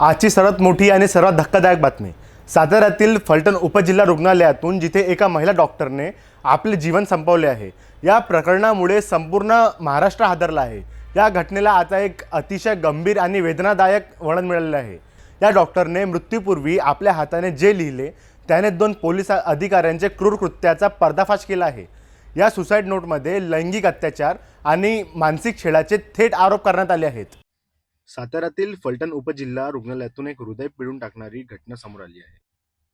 आजची सर्वात मोठी आणि सर्वात धक्कादायक बातमी. साताऱ्यातील फलटण उपजिल्हा रुग्णालयातून जिथे एका महिला डॉक्टरने आपले जीवन संपवले आहे. या प्रकरणामुळे संपूर्ण महाराष्ट्र हादरला आहे. या घटनेला आता एक अतिशय गंभीर आणि वेदनादायक वळण मिळालेलं आहे. या डॉक्टरने मृत्यूपूर्वी आपल्या हाताने जे लिहिले त्याने दोन पोलीस अधिकाऱ्यांचे क्रूर कृत्याचा पर्दाफाश केला आहे. या सुसाईड नोटमध्ये लैंगिक अत्याचार आणि मानसिक छेडाचे थेट आरोप करण्यात आले आहेत. साताऱ्यातील फलटण उपजिल्हा रुग्णालयातून एक हृदय पिळून टाकणारी घटना समोर आली आहे.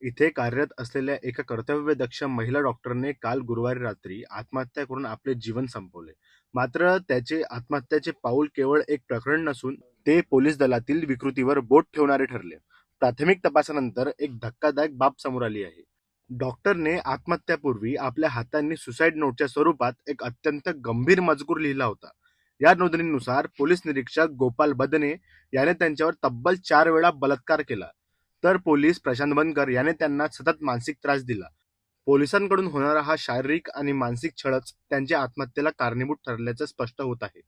इथे कार्यरत असलेल्या एका कर्तव्यदक्ष महिला डॉक्टरने काल गुरुवारी रात्री आत्महत्या करून आपले जीवन संपवले. मात्र त्याचे आत्महत्याचे पाऊल केवळ एक प्रकरण नसून ते पोलीस दलातील विकृतीवर बोट ठेवणारे ठरले. प्राथमिक तपासानंतर एक धक्कादायक बाब समोर आली आहे. डॉक्टरने आत्महत्यापूर्वी आपल्या हातांनी सुसाईड नोटच्या स्वरूपात एक अत्यंत गंभीर मजकूर लिहिला होता. या नोंदणीनुसार पोलीस निरीक्षक गोपाल बदने याने त्यांच्यावर तब्बल चार वेळा बलात्कार केला. तर पोलीस प्रशांत बनकर याने त्यांना सतत मानसिक त्रास दिला. पोलिसांकडून होणारा हा शारीरिक आणि मानसिक छळच त्यांच्या आत्महत्येला कारणीभूत ठरल्याचं स्पष्ट होत आहे.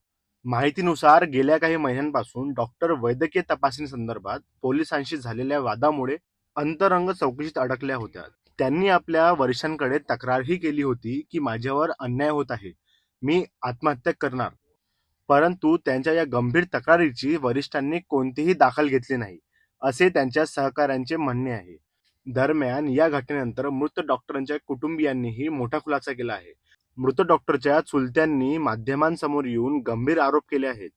माहितीनुसार गेल्या काही महिन्यांपासून डॉक्टर वैद्यकीय तपासणी संदर्भात पोलिसांशी झालेल्या वादामुळे अंतरंग चौकशीत अडकल्या होत्या. त्यांनी आपल्या वरिष्ठांकडे तक्रारही केली होती की माझ्यावर अन्याय होत आहे. मी आत्महत्या करणार. परंतु त्यांच्या या गंभीर तक्रारीची वरिष्ठांनी कोणतीही दाखल घेतली नाही असे त्यांच्या सहकाऱ्यांचे म्हणणे आहे. दरम्यान या घटनेनंतर मृत डॉक्टरांच्या कुटुंबियांनीही मोठा खुलासा केला आहे. मृत डॉक्टरच्या चुलत्यांनी माध्यमांसमोर येऊन गंभीर आरोप केले आहेत.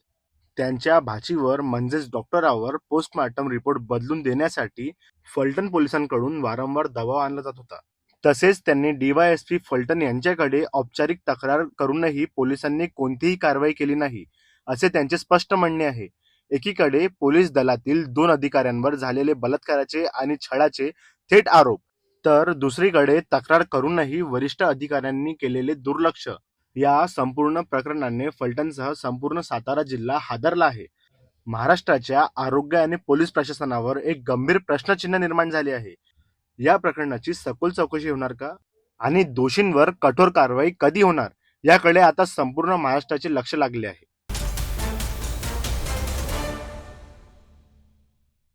त्यांच्या भाचीवर म्हणजेच डॉक्टरावर पोस्टमॉर्टम रिपोर्ट बदलून देण्यासाठी फलटण पोलिसांकडून वारंवार दबाव आणला जात होता. तसेच त्यांनी डीवायएसपी फलटण यांच्याकडे औपचारिक तक्रार करूनही पोलिसांनी कोणतीही कारवाई केली नाही असे त्यांचे स्पष्ट म्हणणे आहे. एकीकडे पोलीस दलातील दोन अधिकाऱ्यांवर झालेले बलात्काराचे आणि छळाचे थेट आरोप तर दुसरीकडे तक्रार करूनही वरिष्ठ अधिकाऱ्यांनी केलेले दुर्लक्ष या संपूर्ण प्रकरणाने फलटणसह संपूर्ण सातारा जिल्हा हादरला आहे. महाराष्ट्राच्या आरोग्य आणि पोलीस प्रशासनावर एक गंभीर प्रश्नचिन्ह निर्माण झाले आहे. या प्रकरणाची सखोल चौकशी होणार का? आणि दोषींवर कठोर कारवाई कधी होणार? याकडे आता संपूर्ण महाराष्ट्राचे लक्ष लागले आहे.